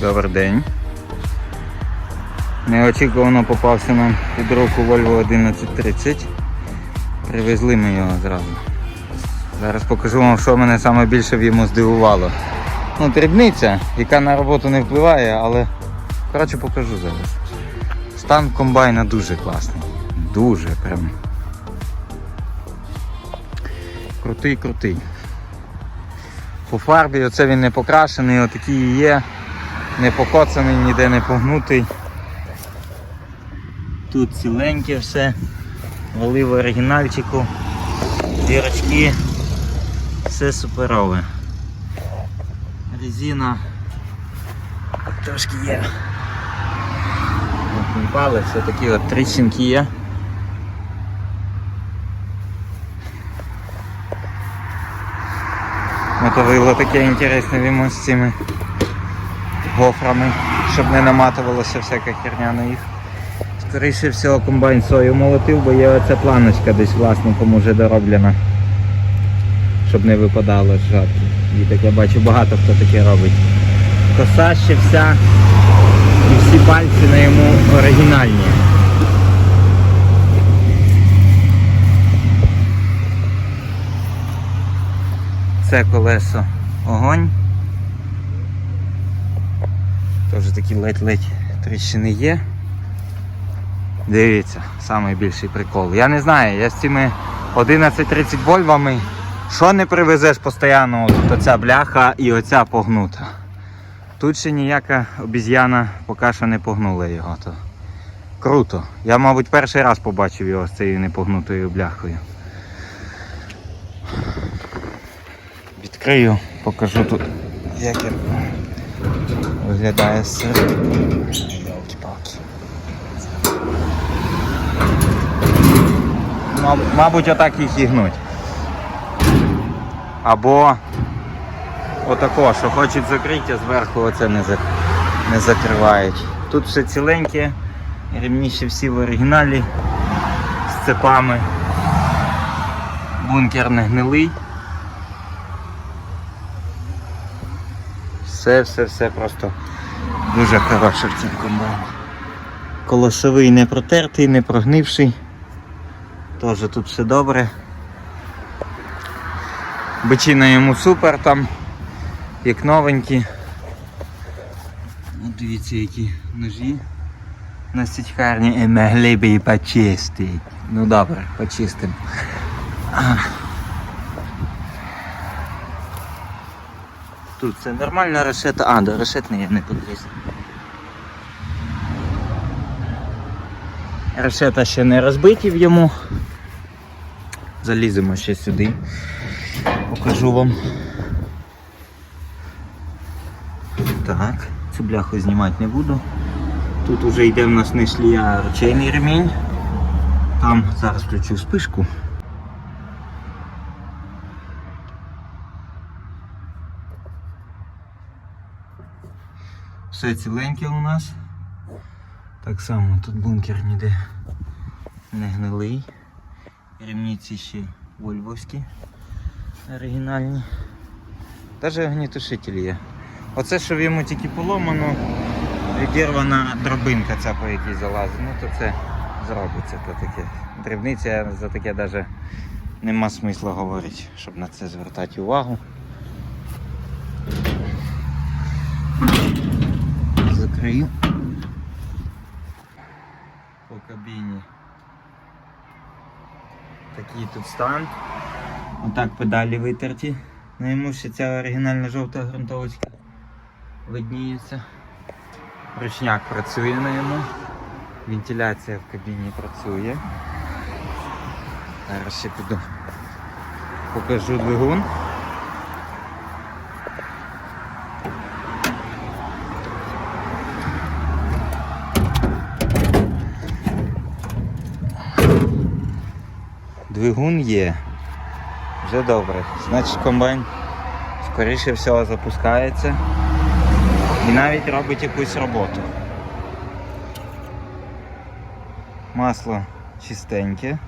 Добрий день. Неочікувано попався нам під руку Volvo 1130. Привезли ми його зразу. Зараз покажу вам, що мене саме більше в йому здивувало. Ну, дрібниця, яка на роботу не впливає, але коротше покажу зараз. Стан комбайна дуже класний. Дуже прям. Крутий, крутий. По фарбі оце він не покрашений, отакий і є. Не покоцаний, ніде не погнутий. Тут ціленьке все. Вали в оригінальчику. Дірочки. Все суперове. Резина трошки є. Пали, все такі от тріщинки є. Мотовило таке інтересне йому з цими гофрами, щоб не наматувалося всяка херня на їх. Скоріше всього комбайн сою молотив, бо є оця планочка десь власником уже дороблена. Щоб не випадало з жатки. І так я бачу багато хто таке робить. Коса ще вся і всі пальці на йому оригінальні. Це колесо огонь. Теж такі ледь-ледь тріщини є. Дивіться, найбільший прикол. Я не знаю, я з цими 1130 вольвами, що не привезеш постійно, от оця бляха і оця погнута. Тут ще ніяка обіз'яна поки що не погнула його. То круто. Я, мабуть, перший раз побачив його з цією непогнутою бляхою. Відкрию, покажу тут, як він виглядає зсередини. Йолки-палки. Мабуть, отак їх і гнуть. Або отако, що хочуть закрити, а зверху оце не, за- не закривають. Тут все ціленьке, ремні ще всі в оригіналі з цепами. Бункер не гнилий. Все, все, все просто дуже хороше в цьому комбайні. Колосовий не протертий, не прогнивший. Теж тут все добре. Бичина йому супер там, як новенькі. От дивіться, які ножі на січкарні і могли б і почистити. Ну добре, почистимо. Тут це нормальна решета. А, до решетної я не підліз. Решета ще не розбиті в йому. Заліземо ще сюди. Покажу вам. Так, цю бляху знімати не буду. Тут вже йде в нас не шлія, ручейний ремінь. Там зараз включу спишку. Все ціленьке у нас. Так само тут бункер ніде не гнилий. Ремніці ще вольвовські оригінальні. Навіть огнітушитель є. Оце, що в йому тільки поломано, відірвана дробинка ця, по якій залазить, ну то це зробиться то таке. Дрібниця за таке навіть нема смисла говорити, щоб на це звертати увагу. Закрию. По кабіні. Такий тут стан. Отак педалі витерті. На йому ще ця оригінальна жовта ґрунтовочка видніється. Ручняк працює на йому. Вентиляція в кабіні працює. Зараз ще піду покажу двигун. Двигун є. Вже добре. Значить комбайн скоріше всього запускається і навіть робить якусь роботу. Масло чистеньке.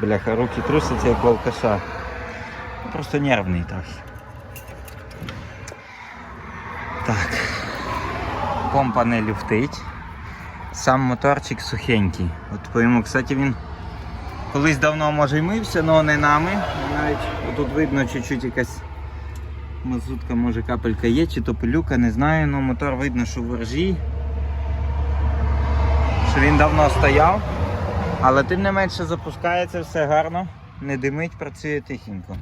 Бляха, руки трусяться як волкаша. Просто нервний трохи. Так. помпа не люфтить. Сам моторчик сухенький. От по йому, кстати, він колись давно може й мився, але не нами. Навіть тут видно чуть-чуть якась мазутка, може капелька є, чи то пилюка, не знаю, але мотор видно, що в ржі. Що він давно стояв. Але тим не менше запускається все гарно, не димить, працює тихенько.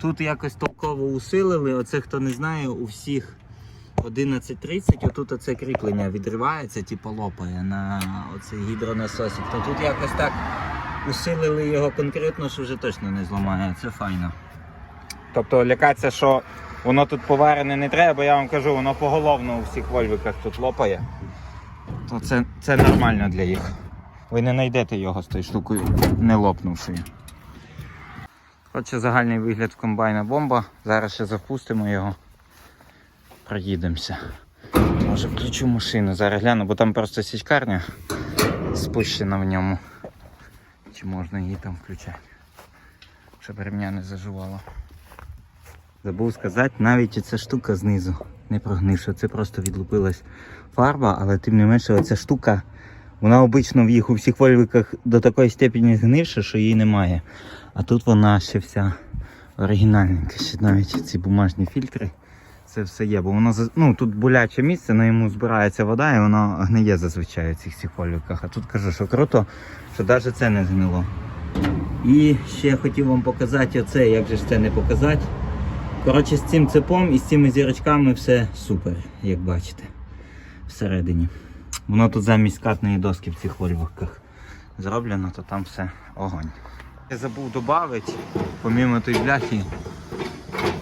Тут якось толково усилили. Оце хто не знає, у всіх 11.30, отут оце кріплення відривається, типу лопає на оцей гідронасосик. То тут якось так усилили його конкретно, що вже точно не зламає. Це файно. Тобто лякатися, що воно тут поварене не треба, бо я вам кажу, воно поголовно у всіх вольвиках тут лопає. То це, це нормально для їх. Ви не знайдете його з тою штукою, не лопнувшою. Отже, загальний вигляд комбайна бомба. Зараз ще запустимо його. Проїдемося. Може включу машину, зараз гляну, бо там просто січкарня спущена в ньому. Чи можна її там включати? Щоб ремня не заживало. Забув сказати, навіть ця штука знизу не прогнивша. Це просто відлупилась фарба, але тим не менше оця штука, вона обично в їх у всіх вольвиках до такої степені згнивша, що її немає. А тут вона ще вся оригінальненька. Ще навіть ці бумажні фільтри. Це все є, бо воно ну, тут боляче місце, на йому збирається вода і воно гниє зазвичай в цих всіх вольвиках. А тут кажу, що круто, що навіть це не згнило. І ще я хотів вам показати оце, як же ж це не показати. Коротше, з цим цепом і з цими зірочками все супер, як бачите. Всередині. Воно тут замість катної доски в цих вольвиках зроблено, то там все огонь. Я забув додати, помімо тої бляхи,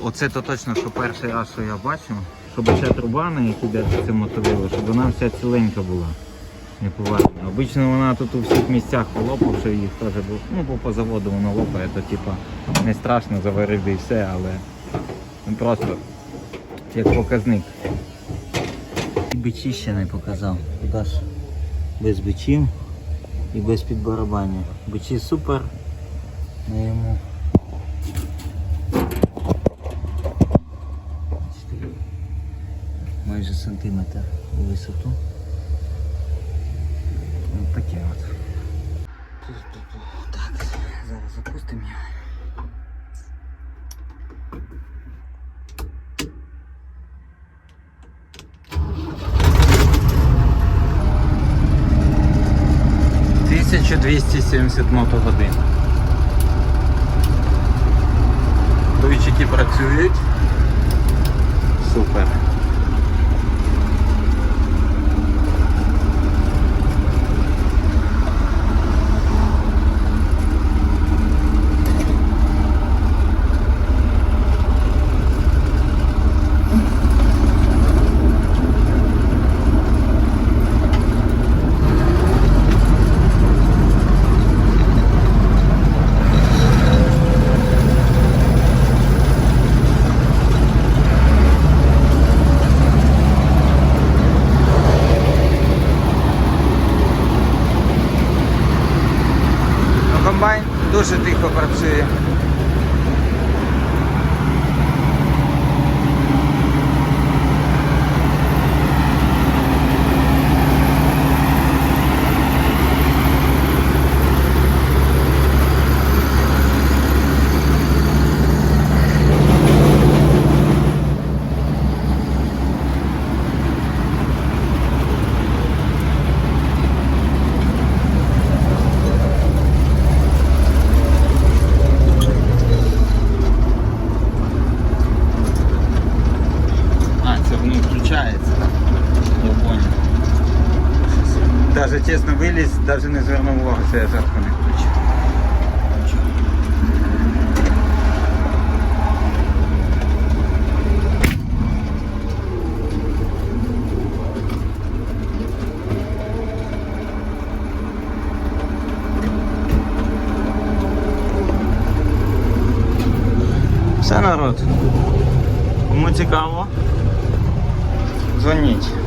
оце то точно, що перший раз, що я бачив, щоб ця труба, на якій де це мотовило, щоб вона вся ціленька була. Не. Обично вона тут у всіх місцях полопавши їх теж був. Ну, бо по заводу воно лопає, то типа не страшно заварив і все, але ну, просто як показник. Бичі ще не показав. Куди ж без бичів і без підбарабання. Бичі супер. На йому. Майже сантиметр у висоту. Таке от. Так, зараз запустимо його. Тисячу двісті сімдесят мотогодин. Дуйчики працюють. Супер. Ну, комбайн дуже тихо працює. А, це воно включається. Я понял. Даже чесно даже не звернув увагу, що я жарко не включив. Все народ. Кому цікаво, дзвоніть.